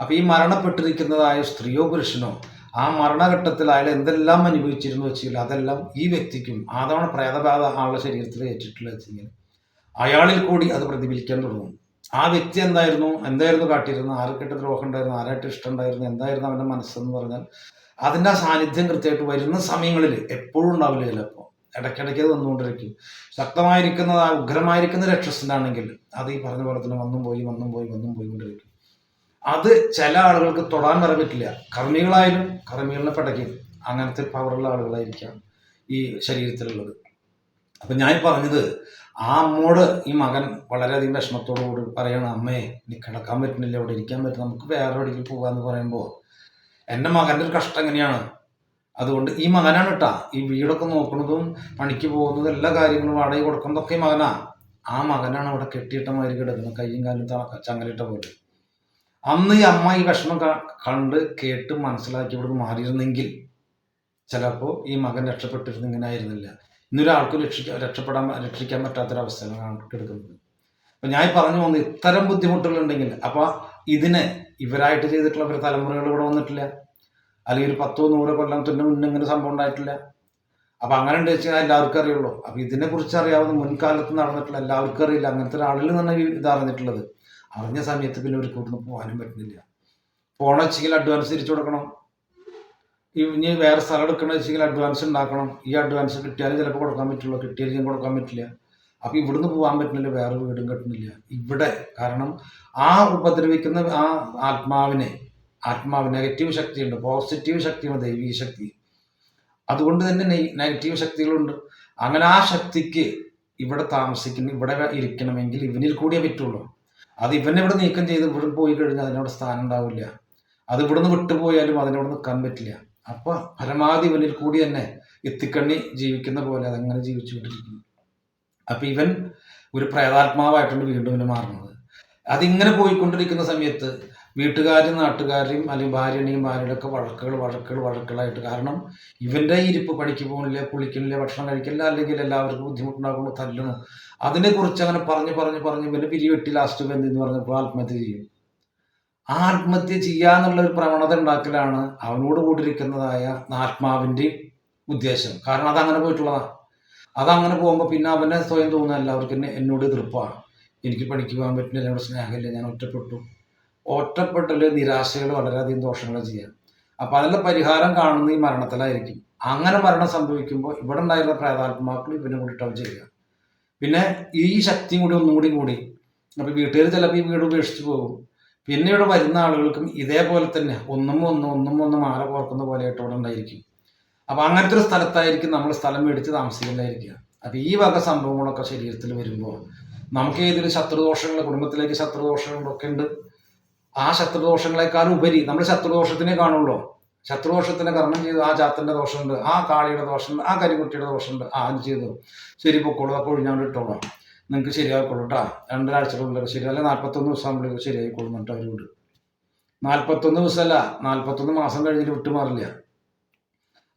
അപ്പൊ ഈ മരണപ്പെട്ടിരിക്കുന്നതായ സ്ത്രീയോ പുരുഷനോ ആ മരണഘട്ടത്തിൽ അയാൾ എന്തെല്ലാം അനുഭവിച്ചിരുന്നു വെച്ചാൽ അതെല്ലാം ഈ വ്യക്തിക്കും ആദവണ പ്രേതബാധ ആളുടെ ശരീരത്തിൽ ഏറ്റിട്ടുള്ള വെച്ചെങ്കിൽ അയാളിൽ കൂടി അത് പ്രതിഫലിക്കാൻ തുടങ്ങും. ആ വ്യക്തി എന്തായിരുന്നു? എന്തായിരുന്നു കാട്ടിയിരുന്നു ആർക്കിട്ട് ദ്രോഹം ഉണ്ടായിരുന്നു? ആരായിട്ട് ഇഷ്ടം ഉണ്ടായിരുന്നു? എന്തായിരുന്നു അവന്റെ മനസ്സെന്ന് പറഞ്ഞാൽ അതിന്റെ ആ സാന്നിധ്യം കൃത്യമായിട്ട് വരുന്ന സമയങ്ങളിൽ എപ്പോഴും ഉണ്ടാവില്ല ചിലപ്പോൾ ഇടയ്ക്കിടയ്ക്ക് അത് വന്നുകൊണ്ടിരിക്കും. ശക്തമായിരിക്കുന്ന ഉഗ്രമായിരിക്കുന്ന രക്ഷസിനാണെങ്കിൽ അത് ഈ പറഞ്ഞ പോലെ തന്നെ വന്നും പോയി വന്നും പോയി വന്നും പോയിക്കൊണ്ടിരിക്കും. അത് ചില ആളുകൾക്ക് തൊടാൻ പറ്റില്ല കർമ്മികളായാലും കർമ്മികളിനെ പടയ്ക്കും. അങ്ങനത്തെ പവറുള്ള ആളുകളായിരിക്കാം ഈ ശരീരത്തിലുള്ളത്. അപ്പൊ ഞാൻ പറഞ്ഞത് ആ അമ്മോട് ഈ മകൻ വളരെയധികം വിഷമത്തോടു കൂടി പറയണം അമ്മേ ഇനി കിടക്കാൻ പറ്റുന്നില്ല ഇവിടെ ഇരിക്കാൻ പറ്റും നമുക്ക് വേറെ എവിടേക്ക് പോകാന്ന് പറയുമ്പോൾ എന്റെ മകന്റെ ഒരു കഷ്ടം എങ്ങനെയാണ്? അതുകൊണ്ട് ഈ മകനാണ് കേട്ടാ ഈ വീടൊക്കെ നോക്കുന്നതും പണിക്ക് പോകുന്നതും എല്ലാ കാര്യങ്ങളും വാടക കൊടുക്കുന്നതൊക്കെ ഈ മകനാ. ആ മകനാണ് അവിടെ കെട്ടിയിട്ട മാതിരി കിടക്കുന്നത്. കയ്യും കാലും ചങ്ങലിട്ട പോലെ. അന്ന് ഈ അമ്മ ഈ വിഷമം കണ്ട് കേട്ട് മനസ്സിലാക്കി ഇവിടെ മാറിയിരുന്നെങ്കിൽ ചിലപ്പോൾ ഈ മകൻ രക്ഷപ്പെട്ടിരുന്ന ഇങ്ങനെ ആയിരുന്നില്ല. ഇന്നൊരാൾക്കും രക്ഷിക്കാൻ രക്ഷപ്പെടാൻ രക്ഷിക്കാൻ പറ്റാത്തൊരവസ്ഥയാണ് കിടക്കുന്നത്. അപ്പൊ ഞാൻ പറഞ്ഞു പോകുന്നത് ഇത്തരം ബുദ്ധിമുട്ടുകൾ ഉണ്ടെങ്കിൽ അപ്പൊ ഇതിനെ ഇവരായിട്ട് ചെയ്തിട്ടുള്ള ഒരു തലമുറകൾ ഇവിടെ വന്നിട്ടില്ല. അല്ലെങ്കിൽ ഒരു പത്തോ നൂറോ കൊല്ലത്തിന് മുന്നേ ഇങ്ങനെ സംഭവം ഉണ്ടായിട്ടില്ല. അപ്പൊ അങ്ങനെ ഉണ്ട് വെച്ചാൽ എല്ലാവർക്കും അറിയുള്ളൂ. അപ്പൊ ഇതിനെ കുറിച്ച് അറിയാവുന്ന മുൻകാലത്ത് നടന്നിട്ടില്ല എല്ലാവർക്കും അറിയില്ല. അങ്ങനത്തെ ഒരാളിൽ നിന്നാണ് ഈ ഇത് അറിഞ്ഞിട്ടുള്ളത്. അറിഞ്ഞ സമയത്ത് പിന്നെ ഒരു കൂട്ടിന് പോകാനും പറ്റുന്നില്ല. പോണ വെച്ചെങ്കിൽ അഡ്വാൻസ് തിരിച്ചു കൊടുക്കണം. ഇനി വേറെ സ്ഥലം എടുക്കണ വെച്ചെങ്കിൽ അഡ്വാൻസ് ഉണ്ടാക്കണം. ഈ അഡ്വാൻസ് കിട്ടിയാലും ചിലപ്പോൾ കൊടുക്കാൻ പറ്റുള്ളൂ. കിട്ടിയാലും കൊടുക്കാൻ പറ്റില്ല. അപ്പൊ ഇവിടുന്ന് പോകാൻ പറ്റുന്നില്ല. വേറെ വീടും കെട്ടുന്നില്ല. ഇവിടെ കാരണം ആ ഉപദ്രവിക്കുന്ന ആ ആത്മാവിനെ ആത്മാവ് നെഗറ്റീവ് ശക്തിയുണ്ട് പോസിറ്റീവ് ശക്തിയാണ് ദൈവീക ശക്തി. അതുകൊണ്ട് തന്നെ നെഗറ്റീവ് ശക്തികളുണ്ട്. അങ്ങനെ ആ ശക്തിക്ക് ഇവിടെ താമസിക്കുന്ന ഇവിടെ ഇരിക്കണമെങ്കിൽ ഇവനിൽ കൂടിയേ പറ്റുള്ളൂ. അത് ഇവനെ ഇവിടെ നീക്കം ചെയ്ത് ഇവിടെ പോയി കഴിഞ്ഞാൽ അതിനോട് സ്ഥാനം ഉണ്ടാവില്ല. അത് ഇവിടുന്ന് വിട്ടുപോയാലും അതിനോട് നിൽക്കാൻ പറ്റില്ല. അപ്പൊ പരമാവധി ഇവനിൽ കൂടി തന്നെ എത്തിക്കണ്ണി ജീവിക്കുന്ന പോലെ അതങ്ങനെ ജീവിച്ചുകൊണ്ടിരിക്കുന്നു. അപ്പൊ ഇവൻ ഒരു പ്രേതാത്മാവായിട്ടാണ് വീണ്ടും ഇവന് മാറുന്നത്. അതിങ്ങനെ പോയിക്കൊണ്ടിരിക്കുന്ന സമയത്ത് വീട്ടുകാരും നാട്ടുകാരെയും അല്ലെങ്കിൽ ഭാര്യയുടെയും ഭാര്യയുടെ ഒക്കെ വഴക്കുകൾ വഴക്കുകൾ വഴക്കുകളായിട്ട്. കാരണം ഇവന്റെ ഇരിപ്പ് പണിക്ക് പോകുന്നില്ല കുളിക്കുന്നില്ല ഭക്ഷണം കഴിക്കില്ല അല്ലെങ്കിൽ എല്ലാവർക്കും ബുദ്ധിമുട്ടുണ്ടാക്കുന്നു തല്ലുന്നു. അതിനെക്കുറിച്ച് അങ്ങനെ പറഞ്ഞ് പറഞ്ഞ് പറഞ്ഞ് ഇവന്റെ പിരിവെട്ടി ലാസ്റ്റ് ബന്ധി എന്ന് പറഞ്ഞപ്പോൾ ആത്മഹത്യ ചെയ്യും. ആത്മഹത്യ ചെയ്യാന്നുള്ള ഒരു പ്രവണത ഉണ്ടാക്കലാണ് അവനോട് കൂടിയിരിക്കുന്നതായ ആത്മാവിന്റെ ഉദ്ദേശം. കാരണം അതങ്ങനെ പോയിട്ടുള്ളതാണ് അതങ്ങനെ പോകുമ്പോൾ പിന്നെ അവനെ സ്വയം തോന്നുന്ന എല്ലാവർക്കും എന്നെ എന്നോട് എതിർപ്പാണ്. എനിക്ക് പണിക്ക് പോകാൻ പറ്റുന്നില്ല എന്നോട് സ്നേഹമില്ല ഞാൻ ഒറ്റപ്പെട്ടു. ഒറ്റപ്പെടൽ നിരാശകൾ വളരെയധികം ദോഷങ്ങൾ ചെയ്യാം. അപ്പൊ അതിന്റെ പരിഹാരം കാണുന്ന ഈ മരണത്തിലായിരിക്കും. അങ്ങനെ മരണം സംഭവിക്കുമ്പോൾ ഇവിടെ ഉണ്ടായിരുന്ന പ്രേതാത്മാക്കൾ ഇവനെ ടൗൺ ചെയ്യുക. പിന്നെ ഈ ശക്തിയും കൂടി ഒന്നും കൂടി കൂടി അപ്പൊ വീട്ടുകാർ ചിലപ്പോൾ ഈ വീട് ഉപേക്ഷിച്ച് പോകും. പിന്നെ ഇവിടെ വരുന്ന ആളുകൾക്കും ഇതേപോലെ തന്നെ ഒന്നും ഒന്നും ഒന്നും ഒന്നും മാല കോർക്കുന്ന പോലെയായിട്ട് ഇവിടെ ഉണ്ടായിരിക്കും. അപ്പൊ അങ്ങനത്തെ ഒരു സ്ഥലത്തായിരിക്കും നമ്മൾ സ്ഥലം മേടിച്ച് താമസിക്കേണ്ടായിരിക്കുക അപ്പൊ ഈ വക സംഭവങ്ങളൊക്കെ ശരീരത്തിൽ വരുമ്പോൾ നമുക്ക് ഏതൊരു ശത്രുദോഷങ്ങൾ കുടുംബത്തിലേക്ക് ശത്രുദോഷങ്ങളൊക്കെ ഉണ്ട്. ആ ശത്രുദോഷങ്ങളെക്കാൾ ഉപരി നമ്മൾ ശത്രുദോഷത്തിനെ കാണുള്ളൂ. ശത്രുദോഷത്തിനെ കർമ്മം ചെയ്തു ആ ചാത്തന്റെ ദോഷമുണ്ട് ആ കാളിയുടെ ദോഷമുണ്ട് ആ കരിക്കുട്ടിയുടെ ദോഷമുണ്ട് ആ അത് ചെയ്തു. ശരി പൊക്കോളൂ അപ്പോൾ ഒഴിഞ്ഞാണ്ട് ഇട്ടോളാം. നിങ്ങൾക്ക് ശരിയായിക്കോളൂ കേട്ടോ രണ്ടരാഴ്ചക്കുള്ളിൽ ശരി അല്ലെ നാൽപ്പത്തൊന്ന് ദിവസം നമ്മൾ ശരിയായിക്കോളും എന്നിട്ട് അവരോട്. നാൽപ്പത്തൊന്ന് ദിവസമല്ല നാൽപ്പത്തൊന്ന് മാസം കഴിഞ്ഞിട്ട് വിട്ടുമാറില്ല.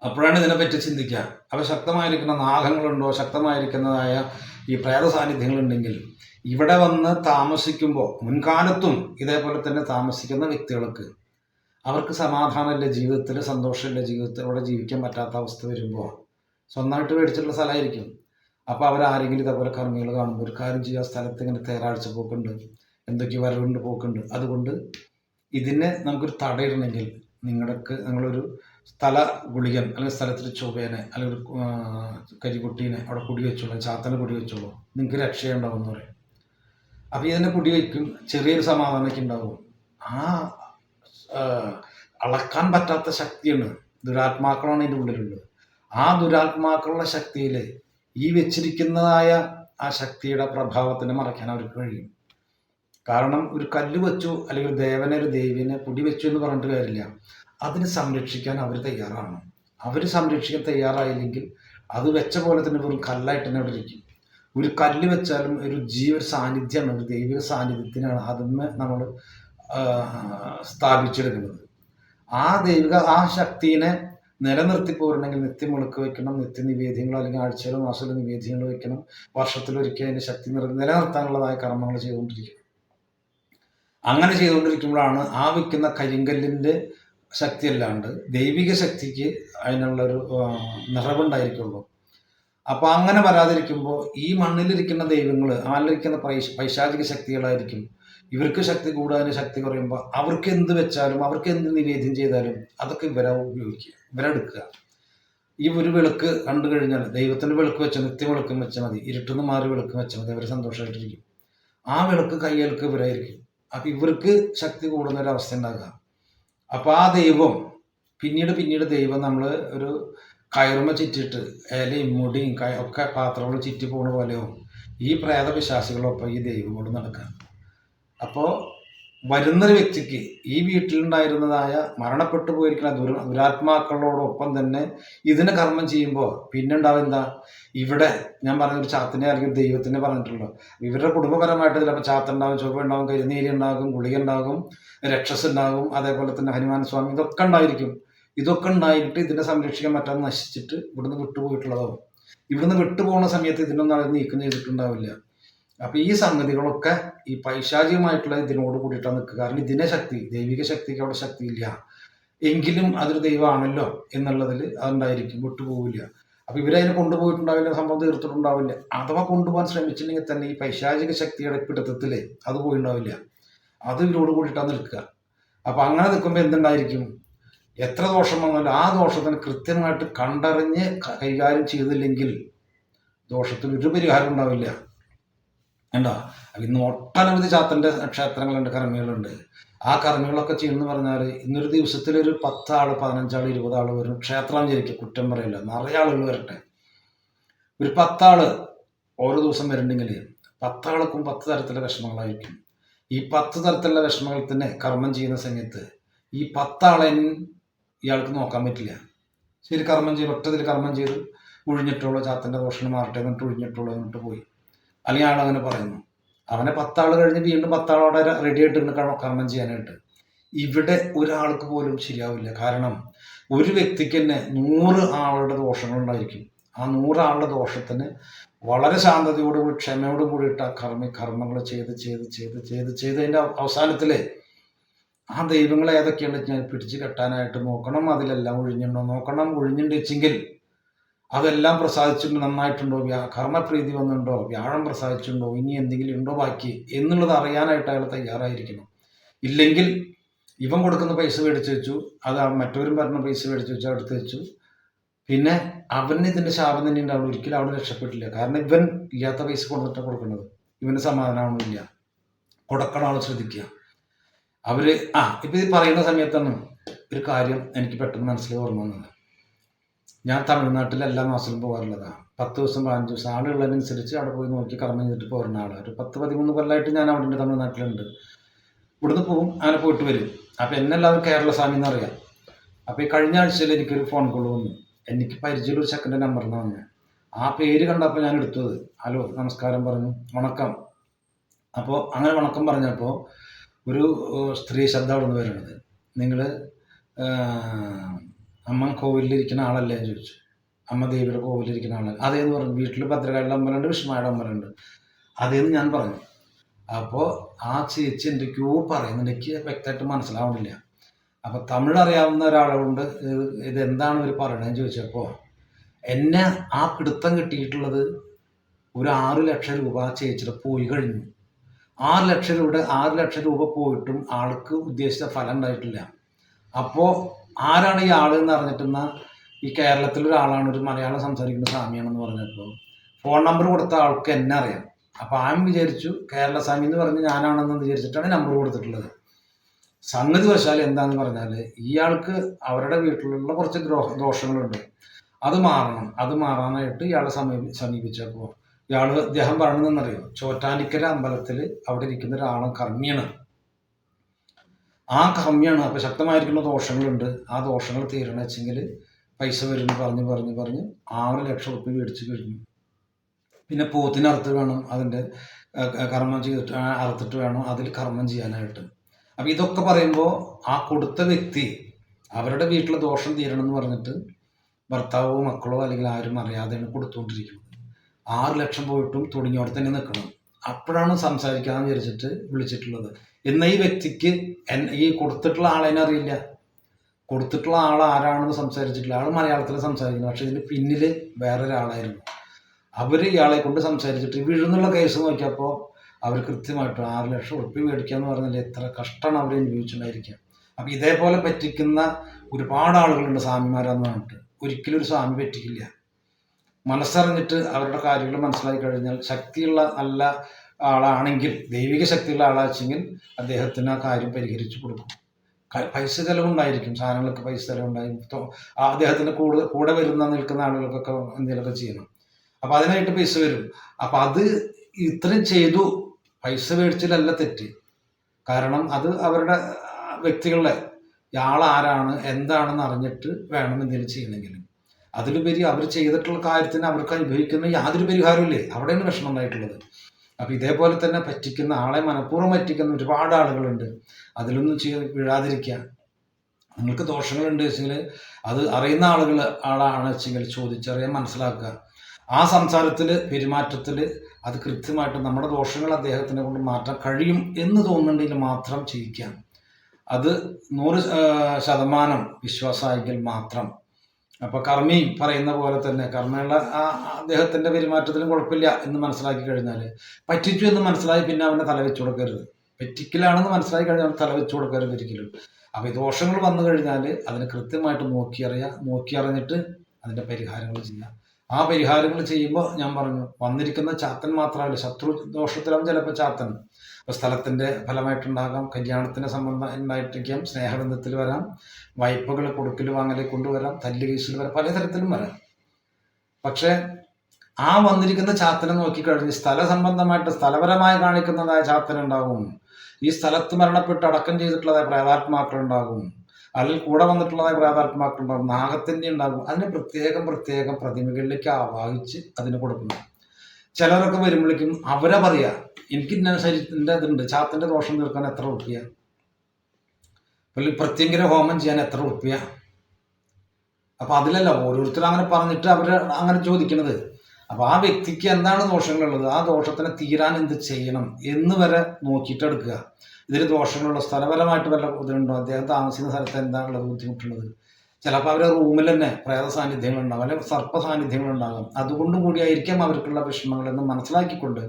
അപ്പോഴാണ് ഇതിനെപ്പറ്റി ചിന്തിക്കുക. അപ്പോൾ ശക്തമായിരിക്കുന്ന നാഗങ്ങളുണ്ടോ? ശക്തമായിരിക്കുന്നതായ ഈ പ്രേത സാന്നിധ്യങ്ങളുണ്ടെങ്കിൽ ഇവിടെ വന്ന് താമസിക്കുമ്പോൾ മുൻകാലത്തും ഇതേപോലെ തന്നെ താമസിക്കുന്ന വ്യക്തികൾക്ക് അവർക്ക് സമാധാനമില്ല ജീവിതത്തിൽ സന്തോഷമില്ല ജീവിതത്തിൽ അവിടെ ജീവിക്കാൻ പറ്റാത്ത അവസ്ഥ വരുമ്പോൾ സ്വന്തമായിട്ട് മേടിച്ചിട്ടുള്ള സ്ഥലമായിരിക്കും. അപ്പോൾ അവരാരെങ്കിലും ഇതേപോലെ കർമ്മികൾ കാണുമ്പോൾ ഒരു കാര്യം ചെയ്യുക സ്ഥലത്ത് ഇങ്ങനെ തേരാഴ്ച പോക്കുണ്ട് എന്തൊക്കെ വരവുണ്ട് പോക്കുണ്ട്. അതുകൊണ്ട് ഇതിനെ നമുക്കൊരു തടയിടണമെങ്കിൽ നിങ്ങളൊക്കെ നിങ്ങളൊരു സ്ഥല ഗുളികൻ അല്ലെങ്കിൽ സ്ഥലത്തിൽ ചൊവ്വേനെ അല്ലെങ്കിൽ കരികുട്ടീനെ അവിടെ കുടി വെച്ചോളൂ ചാത്തനെ കുടി വെച്ചോളൂ. നിങ്ങൾക്ക് രക്ഷയുണ്ടാവും എന്ന് പറയും. അപ്പം ഇതിനെ കുടി വയ്ക്കും ചെറിയൊരു സമാധാനമൊക്കെ ഉണ്ടാവും. ആ അളക്കാൻ പറ്റാത്ത ശക്തിയാണ് ദുരാത്മാക്കളാണ് ഇതിന്റെ ഉള്ളിലുള്ളത്. ആ ദുരാത്മാക്കളുടെ ശക്തിയിൽ ഈ വെച്ചിരിക്കുന്നതായ ആ ശക്തിയുടെ പ്രഭാവത്തിനെ മറയ്ക്കാൻ അവർക്ക് കഴിയും. കാരണം ഒരു കല്ല് വെച്ചു അല്ലെങ്കിൽ ദേവനെ ഒരു ദേവിനെ പൊടി വെച്ചു എന്ന് പറഞ്ഞിട്ട് കാര്യമില്ല. അതിനെ സംരക്ഷിക്കാൻ അവർ തയ്യാറാണ്. അവർ സംരക്ഷിക്കാൻ തയ്യാറായില്ലെങ്കിൽ അത് വെച്ച പോലെ തന്നെ വെറും കല്ലായിട്ട് തന്നെ അവിടെ ഇരിക്കും. ഒരു കല്ല് വെച്ചാലും ഒരു ജീവ സാന്നിധ്യമാണ് ഒരു ദൈവിക സാന്നിധ്യത്തിനാണ് അതിന്മേ നമ്മൾ സ്ഥാപിച്ചെടുക്കുന്നത്. ആ ദൈവിക ആ ശക്തിനെ നിലനിർത്തി പോരണമെങ്കിൽ നിത്യം മുളക്ക് വെക്കണം നിത്യ നിവേദ്യങ്ങൾ അല്ലെങ്കിൽ ആഴ്ചയിലോ മാസത്തിലോ നിവേദ്യങ്ങൾ വെക്കണം വർഷത്തിലൊരിക്കൽ അതിന്റെ ശക്തി നിർ നിലനിർത്താനുള്ളതായ കർമ്മങ്ങൾ ചെയ്തുകൊണ്ടിരിക്കണം അങ്ങനെ ചെയ്തുകൊണ്ടിരിക്കുമ്പോഴാണ് ആ വെക്കുന്ന കരിങ്കല്ലിന്റെ ശക്തി അല്ലാണ്ട് ദൈവിക ശക്തിക്ക് അതിനുള്ളൊരു നിറവുണ്ടായിരിക്കുള്ളൂ. അപ്പോൾ അങ്ങനെ വരാതിരിക്കുമ്പോൾ ഈ മണ്ണിലിരിക്കുന്ന ദൈവങ്ങൾ ആലിരിക്കുന്ന പൈശ പൈശാചിക ശക്തികളായിരിക്കും. ഇവർക്ക് ശക്തി കൂടാനും ശക്തി കുറയുമ്പോൾ അവർക്ക് എന്ത് വെച്ചാലും അവർക്ക് എന്ത് നിവേദ്യം ചെയ്താലും അതൊക്കെ ഇവരെ ഉപയോഗിക്കുക ഇവരെടുക്കുക ഈ ഒരു വിളക്ക് കണ്ടു കഴിഞ്ഞാൽ ദൈവത്തിന്റെ വിളക്ക് വെച്ച നിത്യ വിളക്കും വെച്ചാൽ മതി. ഇരുട്ടുന്ന് മാറി വിളക്കും വെച്ചാൽ മതി. അവർ സന്തോഷമായിട്ടിരിക്കും ആ വിളക്ക് കയ്യേൽക്ക് ഇവരായിരിക്കും. അപ്പം ഇവർക്ക് ശക്തി കൂടുന്ന ഒരു അവസ്ഥ ഉണ്ടാകുക. അപ്പോൾ ആ ദൈവം പിന്നീട് പിന്നീട് ദൈവം നമ്മൾ ഒരു കയറുമ ചുറ്റിട്ട് ഇലയും മുടിയും ഒക്കെ പാത്രങ്ങൾ ചുറ്റി പോണ പോലെയോ ഈ പ്രേത പിശാസികളൊപ്പം ഈ ദൈവം കൊണ്ട് നടക്കുക അപ്പോൾ വരുന്നൊരു വ്യക്തിക്ക് ഈ വീട്ടിലുണ്ടായിരുന്നതായ മരണപ്പെട്ടു പോയിരിക്കുന്ന ദുര ദുരാത്മാക്കളോടൊപ്പം തന്നെ ഇതിനെ കർമ്മം ചെയ്യുമ്പോൾ പിന്നെ ഉണ്ടാവും എന്താ? ഇവിടെ ഞാൻ പറഞ്ഞ ഒരു ചാത്തിനെ അല്ലെങ്കിൽ ദൈവത്തിനെ പറഞ്ഞിട്ടുള്ളൂ. ഇവരുടെ കുടുംബപരമായിട്ട് ചിലപ്പോൾ ചാത്തുണ്ടാകും ചുവ ഉണ്ടാകും കരിനീരി ഉണ്ടാകും ഗുളിക ഉണ്ടാകും രക്ഷസ് ഉണ്ടാകും അതേപോലെ തന്നെ ഹനുമാൻ സ്വാമി ഇതൊക്കെ ഉണ്ടായിരിക്കും. ഇതൊക്കെ ഉണ്ടായിട്ട് ഇതിനെ സംരക്ഷിക്കാൻ പറ്റാതെ നശിച്ചിട്ട് ഇവിടുന്ന് വിട്ടുപോയിട്ടുള്ളതാവും. ഇവിടുന്ന് വിട്ടുപോകുന്ന സമയത്ത് ഇതിനൊന്നും അവർ നീക്കം ചെയ്തിട്ടുണ്ടാവില്ല. അപ്പൊ ഈ സംഗതികളൊക്കെ ഈ പൈശാചികമായിട്ടുള്ള ഇതിനോട് കൂടിയിട്ടാണ് നിൽക്കുക. കാരണം ഇതിനെ ശക്തി ദൈവിക ശക്തിക്ക് അവിടെ ശക്തിയില്ല. എങ്കിലും അതൊരു ദൈവമാണല്ലോ എന്നുള്ളതിൽ അതുണ്ടായിരിക്കും വിട്ടുപോകില്ല അപ്പൊ ഇവരതിനെ കൊണ്ടുപോയിട്ടുണ്ടാവില്ല സംഭവം തീർത്തിട്ടുണ്ടാവില്ല. അഥവാ കൊണ്ടുപോകാൻ ശ്രമിച്ചില്ലെങ്കിൽ തന്നെ ഈ പൈശാചിക ശക്തിയുടെ പിടുത്തത്തിൽ അത് പോയിണ്ടാവില്ല അത് ഇവരോട് കൂടിയിട്ടാണ് നിൽക്കുക. അപ്പൊ അങ്ങനെ നിൽക്കുമ്പോൾ എന്തുണ്ടായിരിക്കും? എത്ര ദോഷം വന്നാലും ആ ദോഷത്തിന് കൃത്യമായിട്ട് കണ്ടറിഞ്ഞ് കൈകാര്യം ചെയ്തില്ലെങ്കിൽ ദോഷത്തിന് ഒരു പരിഹാരം ഉണ്ടാവില്ല. കണ്ടോ? ഇന്ന് ഒട്ടനവധി ചാത്തന്റെ ക്ഷേത്രങ്ങളുണ്ട് കർമ്മികളുണ്ട്. ആ കർമ്മികളൊക്കെ ചെയ്യണമെന്ന് പറഞ്ഞാൽ ഇന്നൊരു ദിവസത്തിൽ ഒരു പത്താൾ പതിനഞ്ചാൾ ഇരുപതാൾ വരും. ക്ഷേത്രം വിചാരിക്കുക കുറ്റം പറയില്ല. നിറയെ ആളുകൾ വരട്ടെ. ഒരു പത്താൾ ഓരോ ദിവസം വരുന്നുണ്ടെങ്കിൽ പത്താൾക്കും പത്ത് തരത്തിലുള്ള വിഷമങ്ങളായിരിക്കും. ഈ പത്ത് തരത്തിലുള്ള വിഷമങ്ങൾ തന്നെ കർമ്മം ചെയ്യുന്ന സമയത്ത് ഈ പത്താളെ ഇയാൾക്ക് നോക്കാൻ പറ്റില്ല. ശരി കർമ്മം ചെയ്ത് ഒറ്റതിൽ കർമ്മം ചെയ്ത് ഒഴിഞ്ഞിട്ടുള്ളൂ ചാത്തന്റെ ദോഷം മാറട്ടെ എന്നിട്ട് ഒഴിഞ്ഞിട്ടുള്ളൂ എന്നിട്ട് പോയി. അല്ലെങ്കിൽ അയാൾ അങ്ങനെ പറയുന്നു. അവനെ പത്താൾ കഴിഞ്ഞ് വീണ്ടും പത്താളോടെ റെഡി ആയിട്ടുണ്ട് കർമ്മ- ചെയ്യാനായിട്ട്. ഇവിടെ ഒരാൾക്ക് പോലും ശരിയാവില്ല. കാരണം ഒരു വ്യക്തിക്ക് തന്നെ നൂറ് ആളുടെ ദോഷങ്ങളുണ്ടായിരിക്കും ആ നൂറാളുടെ ദോഷത്തിന് വളരെ ശാന്തതയോടുകൂടി ക്ഷമയോടും കൂടിയിട്ട് ആ കർമ്മ കർമ്മങ്ങൾ ചെയ്ത് ചെയ്ത് ചെയ്ത് ചെയ്ത് ചെയ്തതിന്റെ അവസാനത്തിൽ ആ ദൈവങ്ങൾ ഏതൊക്കെയാണ് ഞാൻ പിടിച്ചു കെട്ടാനായിട്ട് നോക്കണം. അതിലെല്ലാം ഒഴിഞ്ഞിട്ടുണ്ടോ നോക്കണം. ഒഴിഞ്ഞുണ്ട് വെച്ചെങ്കിൽ അതെല്ലാം പ്രസാദിച്ചിട്ടുണ്ട് നന്നായിട്ടുണ്ടോ? കർമ്മപ്രീതി വന്നിട്ടുണ്ടോ? വ്യാഴം പ്രസാദിച്ചിട്ടുണ്ടോ? ഇനി എന്തെങ്കിലും ഉണ്ടോ ബാക്കി? എന്നുള്ളത് അറിയാനായിട്ട് അയാൾ തയ്യാറായിരിക്കണം ഇല്ലെങ്കിൽ ഇവൻ കൊടുക്കുന്ന പൈസ മേടിച്ച് വെച്ചു അത് മറ്റവരും പറഞ്ഞ പൈസ മേടിച്ച് വെച്ചു അടുത്ത് വെച്ചു. പിന്നെ അവന് ഇതിന്റെ ശാപം തന്നെ ഉണ്ടാവും ഒരിക്കലും അവിടെ രക്ഷപ്പെട്ടില്ല. കാരണം ഇവൻ ഇല്ലാത്ത പൈസ കൊടുത്തിട്ടാണ് കൊടുക്കുന്നത്. ഇവന് സമാധാനമൊന്നുമില്ല കൊടുക്കണ ആൾ ശ്രദ്ധിക്കുക. അവർ ആ ഇപ്പൊ ഇത് പറയുന്ന സമയത്താണ് ഒരു കാര്യം എനിക്ക് പെട്ടെന്ന് മനസ്സിൽ ഓർമ്മ വന്നത്. ഞാൻ തമിഴ്നാട്ടിൽ എല്ലാ മാസവും പോകാറുള്ളതാണ് പത്ത് ദിവസം പതിനഞ്ച് ദിവസം ആളുള്ളതിനനുസരിച്ച് അവിടെ പോയി നോക്കി കർമ്മം ചെയ്തിട്ട് പോരുന്ന ആളാണ് ഒരു പത്ത് പതിമൂന്ന് കൊല്ലമായിട്ട് ഞാൻ അവിടെ തമിഴ്നാട്ടിലുണ്ട്. ഇവിടുന്ന് പോകും അങ്ങനെ പോയിട്ട് വരും. അപ്പം എന്നെല്ലാവരും കേരള സ്വാമി എന്നറിയാം അപ്പോൾ ഈ കഴിഞ്ഞ ആഴ്ചയിൽ എനിക്കൊരു ഫോൺ കോൾ വന്നു. എനിക്ക് പരിചയമുള്ള ഒരു ചെക്കന്റെ നമ്പറിന് വന്നു ആ പേര് കണ്ടപ്പോൾ ഞാൻ എടുത്തത്. ഹലോ നമസ്കാരം പറഞ്ഞു. വണക്കം. അപ്പോൾ അങ്ങനെ വണക്കം പറഞ്ഞപ്പോൾ ഒരു സ്ത്രീ ശബ്ദം അവിടെ നിന്ന് വരുന്നത് നിങ്ങൾ അമ്മ കോവിലിരിക്കുന്ന ആളല്ലേ ചോദിച്ചു. അമ്മ ദേവിയുടെ കോവിലിരിക്കുന്ന ആളല്ലേ അതേന്ന് പറഞ്ഞു. വീട്ടിൽ ഭദ്രകാളിയുടെ അമ്പലമുണ്ട് വിഷ്ണുമായുടെ അമ്പലമുണ്ട് അതേന്ന് ഞാൻ പറഞ്ഞു. അപ്പോൾ ആ ചേച്ചി എന്തൊക്കെയോ പറയുന്നത് എനിക്ക് വ്യക്തമായിട്ട് മനസ്സിലാവുന്നില്ല. അപ്പോൾ തമിഴ് അറിയാവുന്ന ഒരാളുകൊണ്ട് ഇത് എന്താണ് ഇവർ പറയണതെന്ന് ചോദിച്ചപ്പോൾ എന്നെ ആ പിടുത്തം കിട്ടിയിട്ടുള്ളത് ഒരു ആറ് ലക്ഷം രൂപ ആ ചേച്ചിയുടെ പോയി കഴിഞ്ഞു. ആറ് ലക്ഷം രൂപ ആറ് ലക്ഷം രൂപ പോയിട്ടും ആൾക്ക് ഉദ്ദേശിച്ച ഫലം ഉണ്ടായിട്ടില്ല. അപ്പോൾ ആരാണ് ഈ ആൾ എന്ന് അറിഞ്ഞിട്ടുന്ന ഈ കേരളത്തിലെ ഒരാളാണ് ഒരു മലയാളം സംസാരിക്കുന്ന സ്വാമിയാണെന്ന് പറഞ്ഞപ്പോൾ ഫോൺ നമ്പർ കൊടുത്ത ആൾക്ക് എന്നെ അറിയാം. അപ്പോൾ ആൻ വിചാരിച്ചു കേരള സ്വാമി എന്ന് പറഞ്ഞ് ഞാനാണെന്ന് വിചാരിച്ചിട്ടാണ് നമ്പർ കൊടുത്തിട്ടുള്ളത്. സംഗതി വശാൽ എന്താന്ന് പറഞ്ഞാൽ ഇയാൾക്ക് അവരുടെ വീട്ടിലുള്ള കുറച്ച് ദോഷങ്ങളുണ്ട്. അത് മാറണം. അത് മാറാനായിട്ട് ഇയാളെ സമീപ സമീപിച്ചപ്പോൾ ഇയാൾ അദ്ദേഹം പറഞ്ഞതെന്നറിയോ? ചോറ്റാനിക്കര അമ്പലത്തിൽ അവിടെ ഇരിക്കുന്ന ഒരാളും കർമ്മിയാണ്. ആ കമ്മിയാണ്. അപ്പോൾ ശക്തമായിരിക്കുന്ന ദോഷങ്ങളുണ്ട്. ആ ദോഷങ്ങൾ തീരണം വെച്ചെങ്കിൽ പൈസ വരുന്നു പറഞ്ഞ് പറഞ്ഞ് പറഞ്ഞ് ആറ് ലക്ഷം റുപ്യ മേടിച്ച് കഴിഞ്ഞു. പിന്നെ പോത്തിനർത്ത് വേണം അതിന്റെ കർമ്മം ചെയ്തിട്ട് അറുത്തിട്ട് വേണം അതിൽ കർമ്മം ചെയ്യാനായിട്ട്. അപ്പം ഇതൊക്കെ പറയുമ്പോൾ ആ കൊടുത്ത വ്യക്തി അവരുടെ വീട്ടിലെ ദോഷം തീരണം എന്ന് പറഞ്ഞിട്ട് ഭർത്താവോ മക്കളോ അല്ലെങ്കിൽ ആരും അറിയാതെയാണ് കൊടുത്തുകൊണ്ടിരിക്കുന്നത്. ആറ് ലക്ഷം പോയിട്ടും തുടങ്ങിയോടെ തന്നെ നിൽക്കണം. അപ്പോഴാണ് സംസാരിക്കാമെന്ന് വിചാരിച്ചിട്ട് വിളിച്ചിട്ടുള്ളത്. എന്നാൽ ഈ വ്യക്തിക്ക് ഈ കൊടുത്തിട്ടുള്ള ആളെ അറിയില്ല. കൊടുത്തിട്ടുള്ള ആൾ ആരാണെന്ന് സംസാരിച്ചിട്ടില്ല. ആൾ മലയാളത്തിൽ സംസാരിക്കുന്നു. പക്ഷെ ഇതിന് പിന്നിൽ വേറൊരാളായിരുന്നു. അവർ ഇയാളെ കൊണ്ട് സംസാരിച്ചിട്ട് വീഴുന്നുള്ള കേസ് നോക്കിയപ്പോൾ അവർ കൃത്യമായിട്ട് ആറ് ലക്ഷം ഉറുപ്പ്യ മേടിക്കുക എന്ന് പറഞ്ഞാൽ എത്ര കഷ്ടമാണ് അവർ അനുഭവിച്ചിട്ടുണ്ടായിരിക്കുക അപ്പം ഇതേപോലെ പറ്റിക്കുന്ന ഒരുപാട് ആളുകളുണ്ട് സ്വാമിമാരെന്ന് പറഞ്ഞിട്ട്. ഒരിക്കലും ഒരു സ്വാമി പറ്റിക്കില്ല മനസ്സറിഞ്ഞിട്ട് അവരുടെ കാര്യങ്ങൾ മനസ്സിലാക്കി കഴിഞ്ഞാൽ ശക്തിയുള്ള നല്ല ആളാണെങ്കിൽ ദൈവിക ശക്തിയുള്ള ആളാച്ചെങ്കിൽ അദ്ദേഹത്തിന് ആ കാര്യം പരിഹരിച്ചു കൊടുക്കും. പൈസ ചിലവുണ്ടായിരിക്കും. സാധനങ്ങൾക്ക് പൈസ ചെലവുണ്ടായിരിക്കും. ആ അദ്ദേഹത്തിന്റെ കൂടെ വരുന്ന നിൽക്കുന്ന ആളുകൾക്കൊക്കെ എന്തെങ്കിലുമൊക്കെ ചെയ്യണം. അപ്പൊ അതിനായിട്ട് പൈസ വരും. അപ്പൊ അത് ഇത്രയും ചെയ്തു പൈസ മേടിച്ചിലല്ല തെറ്റ്. കാരണം അത് അവരുടെ വ്യക്തികളെ വ്യക്തികളുടെ ആരാണ് എന്താണെന്ന് അറിഞ്ഞിട്ട് വേണം എന്തെങ്കിലും ചെയ്യണമെങ്കിൽ. അതിലുപരി അവർ ചെയ്തിട്ടുള്ള കാര്യത്തിന് അവർക്ക് അനുഭവിക്കുന്ന യാതൊരു പരിഹാരമില്ലേ അവിടെയാണ് വിഷമം ഉണ്ടായിട്ടുള്ളത്. അപ്പൊ ഇതേപോലെ തന്നെ പറ്റിക്കുന്ന ആളെ മനഃപൂർവം പറ്റിക്കുന്ന ഒരുപാട് ആളുകളുണ്ട്. അതിലൊന്നും ചെയ്ത് വീഴാതിരിക്കുക നിങ്ങൾക്ക് ദോഷങ്ങളുണ്ട് വെച്ചെങ്കിൽ അത് അറിയുന്ന ആളുകൾ ആളാണ് വെച്ചെങ്കിൽ ചോദിച്ചറിയാൻ മനസ്സിലാക്കുക. ആ സംസാരത്തിൽ പെരുമാറ്റത്തിൽ അത് കൃത്യമായിട്ട് നമ്മുടെ ദോഷങ്ങൾ അദ്ദേഹത്തിനെ കൊണ്ട് മാറ്റാൻ കഴിയും എന്ന് തോന്നുന്നുണ്ടെങ്കിൽ മാത്രം ചെയ്യിക്കാം. അത് നൂറ് ശതമാനം വിശ്വാസമായെങ്കിൽ മാത്രം. അപ്പൊ കർമ്മി പറയുന്ന പോലെ തന്നെ കർമ്മയുള്ള ആ അദ്ദേഹത്തിന്റെ പെരുമാറ്റത്തിലും കുഴപ്പമില്ല എന്ന് മനസ്സിലാക്കി കഴിഞ്ഞാൽ പറ്റിച്ചു എന്ന് മനസ്സിലായി പിന്നെ അവനെ തല വെച്ചു കൊടുക്കരുത്. പറ്റിക്കലാണെന്ന് മനസ്സിലാക്കി കഴിഞ്ഞാൽ അവൻ തല വെച്ചു കൊടുക്കരുത് ഒരിക്കലും. അപ്പൊ ദോഷങ്ങൾ വന്നു കഴിഞ്ഞാൽ അതിനെ കൃത്യമായിട്ട് നോക്കിയറിയാം നോക്കിയറിഞ്ഞിട്ട് അതിന്റെ പരിഹാരങ്ങൾ ചെയ്യാം. ആ പരിഹാരങ്ങൾ ചെയ്യുമ്പോൾ ഞാൻ പറഞ്ഞു വന്നിരിക്കുന്ന ചാത്തൻ മാത്രമല്ല ശത്രു ദോഷത്തിലാവും ചിലപ്പോൾ ചാത്തൻ. അപ്പോൾ സ്ഥലത്തിന്റെ ഫലമായിട്ടുണ്ടാകാം കല്യാണത്തിന് സംബന്ധം ഉണ്ടായിട്ടിരിക്കാം സ്നേഹബന്ധത്തിൽ വരാം വായ്പകൾ കൊടുക്കൽ വാങ്ങൽ കൊണ്ടുവരാം തല്ല് കേസിൽ വരാം പലതരത്തിലും വരാം. പക്ഷേ ആ വന്നിരിക്കുന്ന ചാത്തനെ നോക്കിക്കഴിഞ്ഞ് സ്ഥല സംബന്ധമായിട്ട് സ്ഥലപരമായി കാണിക്കുന്നതായ ചാത്തനുണ്ടാകും. ഈ സ്ഥലത്ത് മരണപ്പെട്ട് അടക്കം ചെയ്തിട്ടുള്ളതായ പ്രേതാത്മാക്കളുണ്ടാകും. അല്ലെങ്കിൽ കൂടെ വന്നിട്ടുള്ളതായ പ്രേതാത്മാക്കളുണ്ടാകും. നാഗത്തിന്റെ ഉണ്ടാകും. അതിന് പ്രത്യേകം പ്രത്യേകം പ്രതിമകളിലേക്ക് ആവാഹിച്ച് അതിന് കൊടുക്കുന്നു. ചിലരൊക്കെ വരുമ്പോഴേക്കും അവരെ പറയാ എനിക്ക് ഇന്ന ശരീരത്തിന്റെ ഇതുണ്ട്. ചാത്തന്റെ ദോഷം തീർക്കാൻ എത്ര ഉറുപ്പ്യ പ്രത്യങ്കര ഹോമം ചെയ്യാൻ എത്ര ഉറുപ്പ്യ അപ്പൊ അതിലല്ല ഓരോരുത്തരും അങ്ങനെ പറഞ്ഞിട്ട് അവർ അങ്ങനെ ചോദിക്കണത്. അപ്പൊ ആ വ്യക്തിക്ക് എന്താണ് ദോഷങ്ങളുള്ളത്? ആ ദോഷത്തിനെ തീരാൻ എന്ത് ചെയ്യണം എന്ന് വരെ നോക്കിയിട്ട് എടുക്കുക. ഇതിൽ ദോഷങ്ങളുള്ള സ്ഥലപരമായിട്ട് വല്ല ഇതുണ്ടോ? അദ്ദേഹം താമസിക്കുന്ന സ്ഥലത്ത് എന്താണുള്ളത് ബുദ്ധിമുട്ടുള്ളത്? ചിലപ്പോൾ അവരെ റൂമിൽ തന്നെ പ്രേത സാന്നിധ്യങ്ങളുണ്ടാകും അല്ലെങ്കിൽ സർപ്പ സാന്നിധ്യങ്ങളുണ്ടാകും. അതുകൊണ്ടും കൂടിയായിരിക്കാം അവർക്കുള്ള വിഷമങ്ങളെന്ന് മനസ്സിലാക്കിക്കൊണ്ട്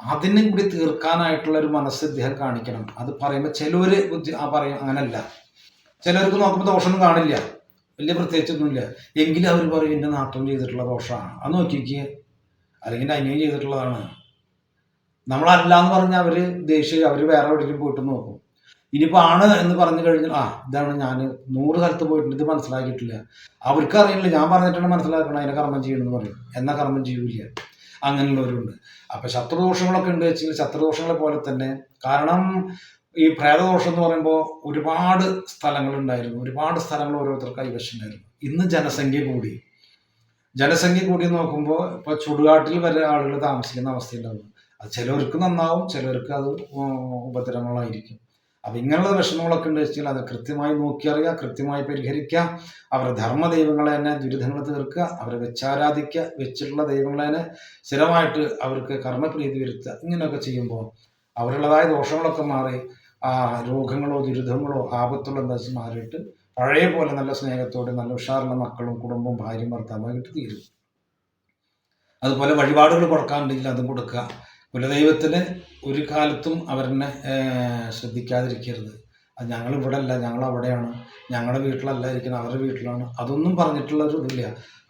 അതിനും കൂടി തീർക്കാനായിട്ടുള്ള ഒരു മനസ്സ് ഇദ്ദേഹം കാണിക്കണം. അത് പറയുമ്പോൾ ചിലവര് ബുദ്ധി ആ പറയും അങ്ങനല്ല. ചിലർക്ക് നോക്കുമ്പോൾ ദോഷമൊന്നും കാണില്ല. വലിയ പ്രത്യേകിച്ചൊന്നുമില്ല. എങ്കിലും അവർ പറയും എന്റെ നാട്ടം ചെയ്തിട്ടുള്ള ദോഷമാണ്. അത് നോക്കിക്കുക അല്ലെങ്കിൽ എന്റെ അനിയൻ ചെയ്തിട്ടുള്ളതാണ്. നമ്മളല്ല എന്ന് പറഞ്ഞാൽ അവർ ദേഷ്യം അവർ വേറെ എവിടെയെങ്കിലും പോയിട്ട് നോക്കും. ഇനിയിപ്പോൾ ആണ് എന്ന് പറഞ്ഞു കഴിഞ്ഞാൽ ആ ഇതാണ് ഞാൻ നൂറ് സ്ഥലത്ത് പോയിട്ടുണ്ട്. ഇത് മനസ്സിലാക്കിയിട്ടില്ല. അവർക്ക് അറിയില്ല ഞാൻ പറഞ്ഞിട്ടാണ് മനസ്സിലാക്കണം അതിനെ കർമ്മം ചെയ്യണമെന്ന് പറയും. എന്നാ കർമ്മം ചെയ്യൂല അങ്ങനെയുള്ളവരുണ്ട്. അപ്പൊ ശത്രുദോഷങ്ങളൊക്കെ ഉണ്ട് വെച്ചാൽ ശത്രുദോഷങ്ങളെ പോലെ തന്നെ. കാരണം ഈ പ്രേതദോഷം എന്ന് പറയുമ്പോൾ ഒരുപാട് സ്ഥലങ്ങൾ ഉണ്ടായിരുന്നു. ഒരുപാട് സ്ഥലങ്ങൾ ഓരോരുത്തർക്ക് കൈവശമുണ്ടായിരുന്നു ഇന്ന് ജനസംഖ്യ കൂടി. ജനസംഖ്യ കൂടി നോക്കുമ്പോൾ ഇപ്പൊ ചുടുകാട്ടിൽ വരെ ആളുകൾ താമസിക്കുന്ന അവസ്ഥയുണ്ടാവും. അത് ചിലവർക്ക് നന്നാവും ചിലർക്ക് അത് ഉപദ്രവങ്ങളായിരിക്കും. അപ്പൊ ഇങ്ങനെയുള്ള വിഷമങ്ങളൊക്കെ ഉണ്ട് വെച്ചാൽ അത് കൃത്യമായി നോക്കിയറിയുക കൃത്യമായി പരിഹരിക്കുക അവരുടെ ധർമ്മ ദൈവങ്ങളെ തന്നെ ദുരിതങ്ങൾ തീർക്കുക അവരെ വെച്ചാരാധിക്കുക വെച്ചിട്ടുള്ള ദൈവങ്ങളെ തന്നെ സ്ഥിരമായിട്ട് അവർക്ക് കർമ്മപ്രീതി വരുത്തുക ഇങ്ങനെയൊക്കെ ചെയ്യുമ്പോൾ അവരുള്ളതായ ദോഷങ്ങളൊക്കെ മാറി ആ രോഗങ്ങളോ ദുരിതങ്ങളോ ആപത്തുള്ള എന്താ മാറിയിട്ട് പഴയ പോലെ നല്ല സ്നേഹത്തോടെ നല്ല ഉഷാറുള്ള മക്കളും കുടുംബവും ഭാര്യയും ഭർത്താവുമായിട്ട് തീരും. അതുപോലെ വഴിപാടുകൾ കൊടുക്കാണ്ടെങ്കിൽ അതും കൊടുക്കുക. കുലദൈവത്തിന് ഒരു കാലത്തും അവരെന്നെ ശ്രദ്ധിക്കാതിരിക്കരുത്. അത് ഞങ്ങൾ ഇവിടെ അല്ല ഞങ്ങൾ അവിടെയാണ് ഞങ്ങളുടെ വീട്ടിലല്ല ഇരിക്കുന്നത് അവരുടെ വീട്ടിലാണ്. അതൊന്നും പറഞ്ഞിട്ടുള്ള ഒരു ഇതില്ല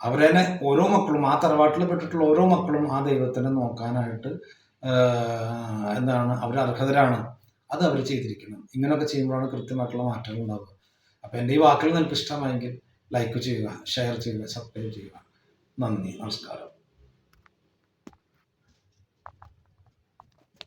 അവരെന്നെ ഓരോ മക്കളും ആ തറവാട്ടിൽ പെട്ടിട്ടുള്ള ഓരോ മക്കളും ആ ദൈവത്തിനെ നോക്കാനായിട്ട് എന്താണ് അവർ അർഹതരാണ്. അത് അവർ ചെയ്തിരിക്കണം ഇങ്ങനെയൊക്കെ ചെയ്യുമ്പോഴാണ് കൃത്യമായിട്ടുള്ള മാറ്റങ്ങൾ ഉണ്ടാവുക. അപ്പോൾ എന്റെ ഈ വാക്കുകൾ നിങ്ങൾക്ക് ഇഷ്ടമായെങ്കിൽ ലൈക്ക് ചെയ്യുക ഷെയർ ചെയ്യുക സബ്സ്ക്രൈബ് ചെയ്യുക. നന്ദി നമസ്കാരം.